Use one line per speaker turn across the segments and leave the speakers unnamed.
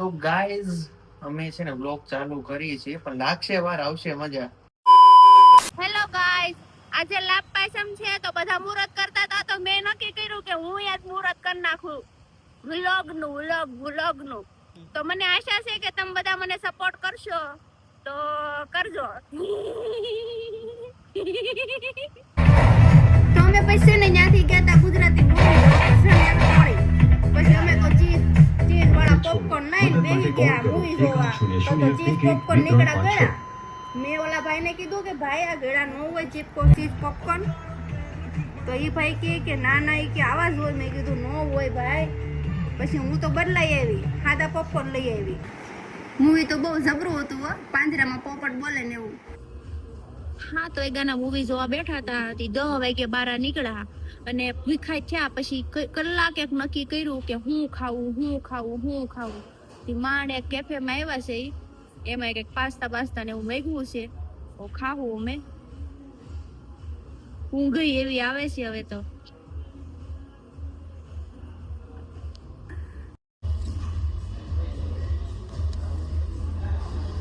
તો ગાઈઝ અમે છે ને બ્લોગ ચાલુ કરીએ છીએ પણ લાગશે વાર આવશે મજા.
હેલો ગાઈઝ આજે લાભ છે તો બધા મુહૂર્ત કરતા હતા તો મેં નક્કી કર્યું કે હું યાદ મુહૂર્ત કરી નાખું. વ્લોગનું વ્લોગ વ્લોગનું તો મને આશા છે કે તમે બધા મને સપોર્ટ કરશો. તો કરજો. તમે અમે બેસી ગયા મૂવી જોવા. તો તો ચીઝ પોપકોર્ન નીકળ્યા ગયા મેં ઓલા ભાઈને કીધું કે ભાઈ આ ગળા ન હોય ચીપ ચીઝ પોપકોર્ન તો એ ભાઈ કહે કે ના ના એ કે આવા જ હોય. મેં કીધું ન હોય ભાઈ. પછી હું તો બદલાઈ આવી સાદા પોપકોર્ન લઈ આવી. મૂવી તો બહુ જબરું હતું હો પાંજરામાં પોપટ બોલે ને એવું. હા તો એ ગાના મૂવી જોવા બેઠા હતા તે દહ વાગે બારા નીકળ્યા. અને ભીખાઈ થયા પછી કલાક એક નક્કી કર્યું કે હું ખાવું હું ખાવું હું ખાવું માંડ એક કેફેમાં આવ્યા છે. એમાં કંઈક પાસ્તા પાસ્તા ને એવું મેઘવું છે. ઓ ખાવું અમે. ઊંઘ એવી આવે છે હવે તો.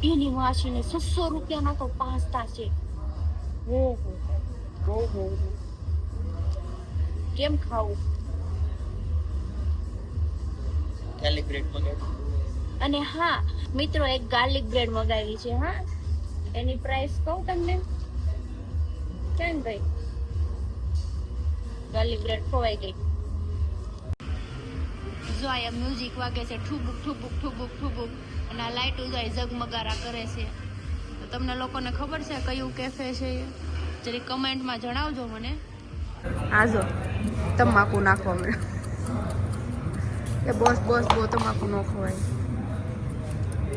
એની વાસીને છસો રૂપિયાનો તો પાસ્તા છે. ઓહો. ઓહો. કેમ ખાવું?
કેલિબ્રેટ મગાવી.
અને હા મિત્રો એક ગાર્લિક બ્રેડ મગાવી છે હા? એની પ્રાઇસ કહું તમને? કેમ ભાઈ? ગાર્લિક બ્રેડ ખોવાઈ ગઈ. જો આ મ્યુઝિક વાગે છે ઠુબુક ઠુબુક ઠુબુક ઠુબુક અને આ લાઇટ ઉજાય ઝગમગારા કરે છે. તો તમને લોકોને ખબર છે કયું કેફે છે જરી કમેન્ટમાં જણાવજો મને. આ જો તમાકુ નાખો અમે એ બોસ બોસ બહુ તમાકુ ન ખવાય.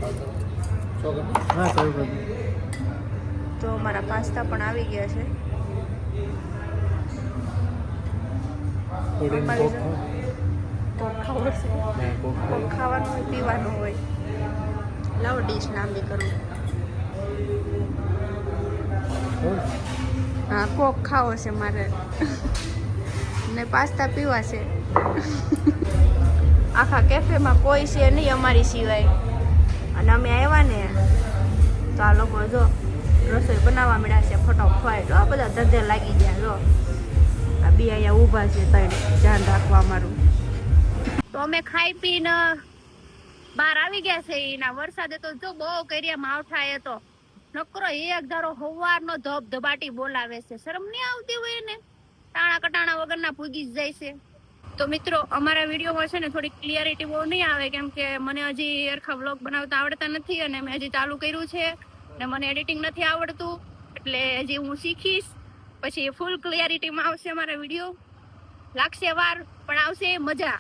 હા
તો મારા પાસ્તા પણ આવી ગયા છે.
કોક
ખાવાનું હોય. પીવાનું હોય. લાવો ડીશ લાંબી કરું. હા કોક ખાવો છે મારે. ને પાસ્તા પીવા છે. આખા કેફેમાં કોઈ છે નહીં અમારી સિવાય. બનાવવા મળ્યા છે ફટોફટ. જો બધા ધંધે લાગી ગયા, જો. આ બી અહીંયા ઊભા છે તને ધ્યાન રાખવા અમારું તો અમે ખાઈ પીને બહાર આવી ગયા છે એના વરસાદે તો જો બહુ કર્યા માવઠા એ તો. નકરો એક ધારો હવારનો ધબધબાટી બોલાવે છે. શરમ નહીં આવતી હોય ને ટાણા કટાણા વગરના પૂગી જ જાય છે. તો મિત્રો, અમારા વિડીયોમાં છે ને થોડી ક્લિયરિટી બહુ નહીં આવે, કેમ કે મને હજી એરખા વ્લોગ બનાવતા આવડતા નથી અને મેં હજી ચાલુ કર્યું છે ને મને એડિટિંગ નથી આવડતું. એટલે હજી હું શીખીશ. પછી ફૂલ ક્લિયરિટીમાં આવશે મારા વીડિયો લાગશે વાર, પણ આવશે મજા.